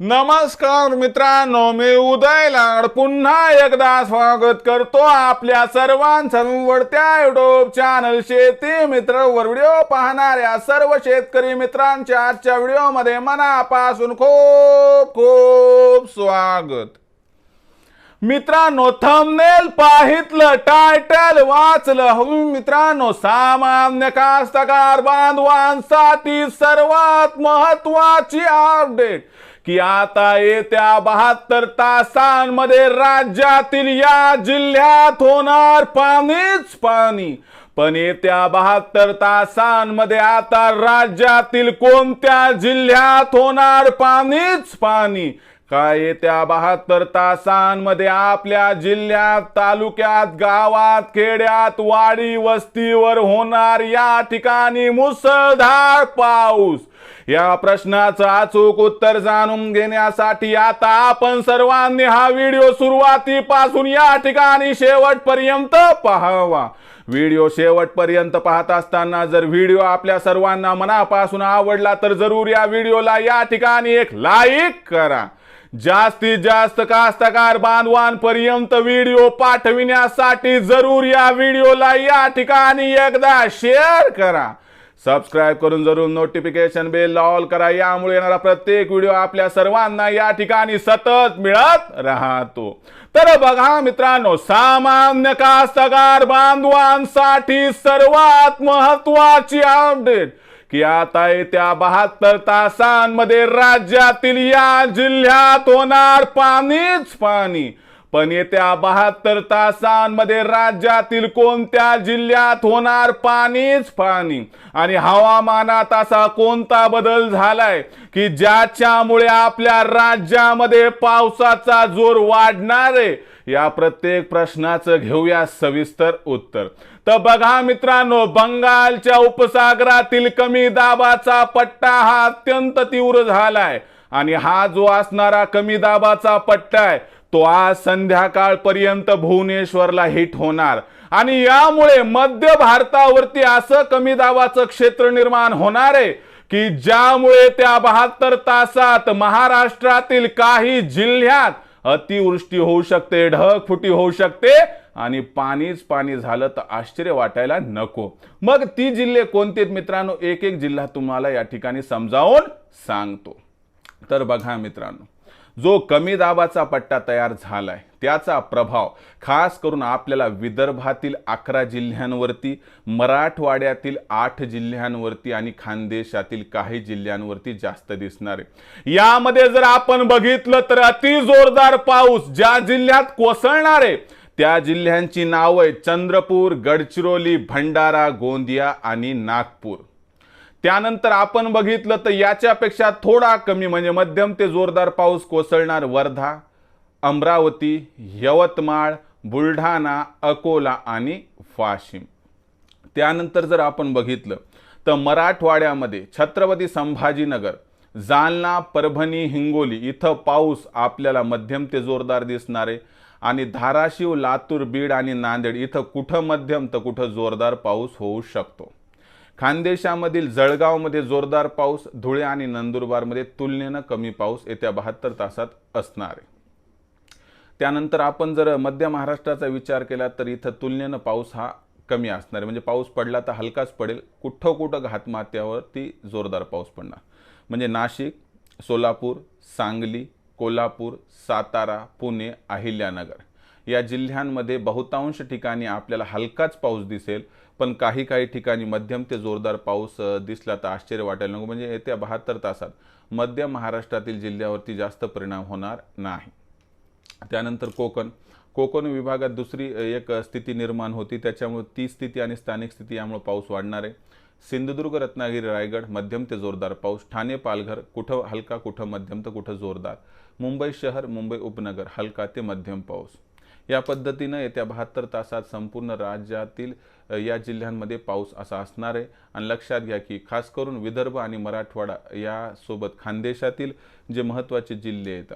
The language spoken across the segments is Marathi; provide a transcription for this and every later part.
नमस्कार मित्रांनो मी उदय लाड. पुन्हा एकदा स्वागत करतो आपल्या सर्वांचं युट्यूब चॅनल शेती मित्र वर. व्हिडिओ पाहणाऱ्या सर्व शेतकरी मित्रांच्या आजच्या व्हिडिओमध्ये मनापासून खूप खूप स्वागत. मित्रांनो थंबनेल पाहितलं टायटल वाचलं. हो मित्रांनो सामान्य कास्तकार बांधवांसाठी सर्वात महत्वाची अपडेट की आता येत्या बहात्तर तासांमध्ये राज्यातील या जिल्ह्यात होणार पाणीच पाणी. पण येत्या बहात्तर तासांमध्ये आता राज्यातील कोणत्या जिल्ह्यात होणार पाणीच पाणी? काय येत्या बहात्तर तासांमध्ये आपल्या जिल्ह्यात तालुक्यात गावात खेड्यात वाडी वस्तीवर होणार या ठिकाणी मुसळधार पाऊस? या प्रश्नाचं अचूक उत्तर जाणून घेण्यासाठी आता आपण सर्वांनी हा व्हिडिओ सुरुवातीपासून या ठिकाणी शेवटपर्यंत पाहावा. व्हिडिओ शेवटपर्यंत पाहत असताना जर व्हिडिओ आपल्या सर्वांना मनापासून आवडला तर जरूर या व्हिडिओला या ठिकाणी एक लाईक करा. जास्तीत जास्त कास्तकार बांधवांपर्यंत व्हिडिओ पाठविण्यासाठी जरूर या व्हिडिओला या ठिकाणी एकदा शेअर करा. सबस्क्राईब करून जरूर नोटिफिकेशन बेल ऑल करा. यामुळे येणारा प्रत्येक व्हिडिओ आपल्या सर्वांना या ठिकाणी सतत मिळत राहतो. तर बघा मित्रांनो सामान्य कास्तकार बांधवांसाठी सर्वात महत्वाची अपडेट की आता येत्या बहात्तर तासांमध्ये राज्यातील या जिल्ह्यात होणार पाणीच पाणी. पण येत्या बहात्तर तासांमध्ये राज्यातील कोणत्या जिल्ह्यात होणार पाणीच पाणी? आणि हवामानात असा कोणता बदल झालाय की ज्याच्यामुळे आपल्या राज्यामध्ये पावसाचा जोर वाढणार आहे? या प्रत्येक प्रश्नाचं घेऊया सविस्तर उत्तर. तर बघा मित्रांनो बंगालच्या उपसागरातील कमी दाबाचा पट्टा हा अत्यंत तीव्र झालाय. आणि हा जो असणारा कमी दाबाचा पट्टा आहे तो आज संध्याकाळपर्यंत भुवनेश्वरला हिट होणार. आणि यामुळे मध्य भारतावरती असं कमी दाबाचं क्षेत्र निर्माण होणार आहे की ज्यामुळे त्या बहात्तर तासात महाराष्ट्रातील काही जिल्ह्यात अतिवृष्टी होऊ शकते ढगफुटी होऊ शकते आणि पाणीच पाणी झालं तर आश्चर्य वाटायला नको. मग ती जिल्हे कोणते मित्रांनो? एक एक जिल्हा तुम्हाला या ठिकाणी समजावून सांगतो. तर बघा मित्रांनो जो कमी दाबाचा पट्टा तयार झालाय त्याचा प्रभाव खास करून आपल्याला विदर्भातील अकरा जिल्ह्यांवरती मराठवाड्यातील आठ जिल्ह्यांवरती आणि खानदेशातील काही जिल्ह्यांवरती जास्त दिसणार आहे. यामध्ये जर आपण बघितलं तर अति जोरदार पाऊस ज्या जिल्ह्यात कोसळणार आहे त्या जिल्ह्यांची नावं आहे चंद्रपूर गडचिरोली भंडारा गोंदिया आणि नागपूर. त्यानंतर आपण बघितलं तर याच्यापेक्षा थोडा कमी म्हणजे मध्यम ते जोरदार पाऊस कोसळणार वर्धा अमरावती यवतमाळ बुलढाणा अकोला आणि वाशिम. त्यानंतर जर आपण बघितलं तर मराठवाड्यामध्ये छत्रपती संभाजीनगर जालना परभणी हिंगोली इथं पाऊस आपल्याला मध्यम ते जोरदार दिसणार आहे. आणि धाराशिव लातूर बीड आणि नांदेड इथं कुठं मध्यम तर कुठं जोरदार पाऊस होऊ शकतो. खानदेशामधील जळगावमध्ये जोरदार पाऊस धुळे आणि नंदुरबारमध्ये तुलनेनं कमी पाऊस येत्या बहात्तर तासात असणार आहे. त्यानंतर आपण जर मध्य महाराष्ट्राचा विचार केला तर इथं तुलनेनं पाऊस हा कमी असणार आहे. म्हणजे पाऊस पडला तर हलकाच पडेल. कुठं कुठं घातमात्यावरती जोरदार पाऊस पडणार. म्हणजे नाशिक सोलापूर सांगली कोल्हापूर सातारा पुणे अहिल्यानगर. या जिल्ह्यांमध्ये बहुतांश ठिकाणी आपल्याला हलकाच पाऊस दिसेल पण काही काही ठिकाणी मध्यम ते जोरदार पाऊस दिसला तर आश्चर्य वाटायला नको. म्हणजे येत्या बहात्तर तासात मध्य महाराष्ट्रातील जिल्ह्यावरती जास्त परिणाम होणार नाही. त्यानंतर कोकण. कोकण विभागात दुसरी एक स्थिती निर्माण होती. त्याच्यामुळे ती स्थिती आणि स्थानिक स्थिती यामुळे पाऊस वाढणार आहे. सिंधुदुर्ग रत्नागिरी रायगड मध्यम ते जोरदार पाऊस. ठाणे पालघर कुठं हलका कुठं मध्यम तर कुठं जोरदार. मुंबई शहर मुंबई उपनगर हलका ते मध्यम पाऊस. या पद्धतीनं येत्या बहात्तर तासात संपूर्ण राज्यातील या जिल्ह्यांमध्ये पाऊस असा असणार आहे. आणि लक्षात घ्या की खास करून विदर्भ आणि मराठवाडा यासोबत खानदेशातील जे महत्त्वाचे जिल्हे आहेत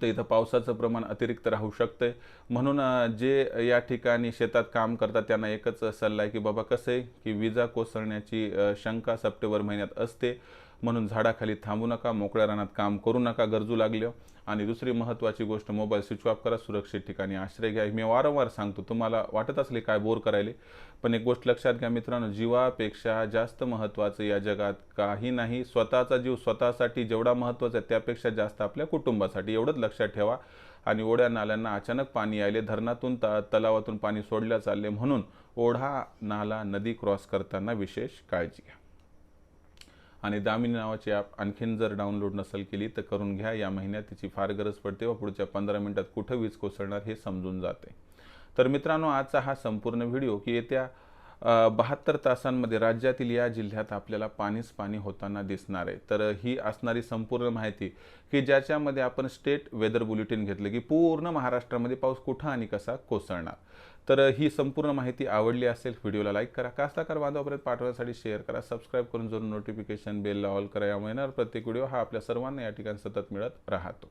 तर इथं पावसाचं प्रमाण अतिरिक्त राहू शकतंय. म्हणून जे या ठिकाणी शेतात काम करतात त्यांना एकच सल्ला आहे की बाबा कसं आहे की विजा कोसळण्याची शंका सप्टेंबर महिन्यात असते. म्हणून झाडाखाली थांबू नका मोकळ्या रानात काम करू नका गरजू लागलं हो. आणि दुसरी महत्त्वाची गोष्ट मोबाईल स्विच ऑफ करा सुरक्षित ठिकाणी आश्रय घ्या. मी वारंवार सांगतो तुम्हाला वाटत असले काय बोर करायले पण एक गोष्ट लक्षात घ्या मित्रांनो जीवापेक्षा जास्त महत्त्वाचं या जगात काही नाही. स्वतःचा जीव स्वतःसाठी जेवढा महत्त्वाचा आहे त्यापेक्षा जास्त आपल्या कुटुंबासाठी. एवढंच लक्षात ठेवा. आणि ओढ्या नाल्यांना अचानक पाणी आले धरणातून त तलावातून पाणी सोडल्या चालले म्हणून ओढा नाला नदी क्रॉस करताना विशेष काळजी घ्या. आणि दामिनी नावाची ॲप आणखीन जर डाउनलोड नसेल केली तर करून घ्या. या महिन्यात तिची फार गरज पडते व पुढच्या पंधरा मिनिटात कुठं वीज कोसळणार हे समजून जाते. तर मित्रांनो आजचा हा संपूर्ण व्हिडिओ की येत्या बहात्तर तासांमध्ये राज्यातील या जिल्ह्यात आपल्याला पाणीच पाणी होताना दिसणार आहे. तर ही असणारी संपूर्ण माहिती की ज्याच्यामध्ये आपण स्टेट वेदर बुलेटिन घेतलं की पूर्ण महाराष्ट्रामध्ये पाऊस कुठं आणि कसा कोसळणार. तर ही संपूर्ण माहिती आवडली असेल व्हिडिओला लाईक करा कास्ताकार बांधवापर्यंत पाठवण्यासाठी शेअर करा सबस्क्राईब करून जरूर नोटिफिकेशन बेलला ऑल करा यामुळे येणार प्रत्येक व्हिडिओ हा आपल्या सर्वांना या ठिकाणी सतत मिळत राहतो.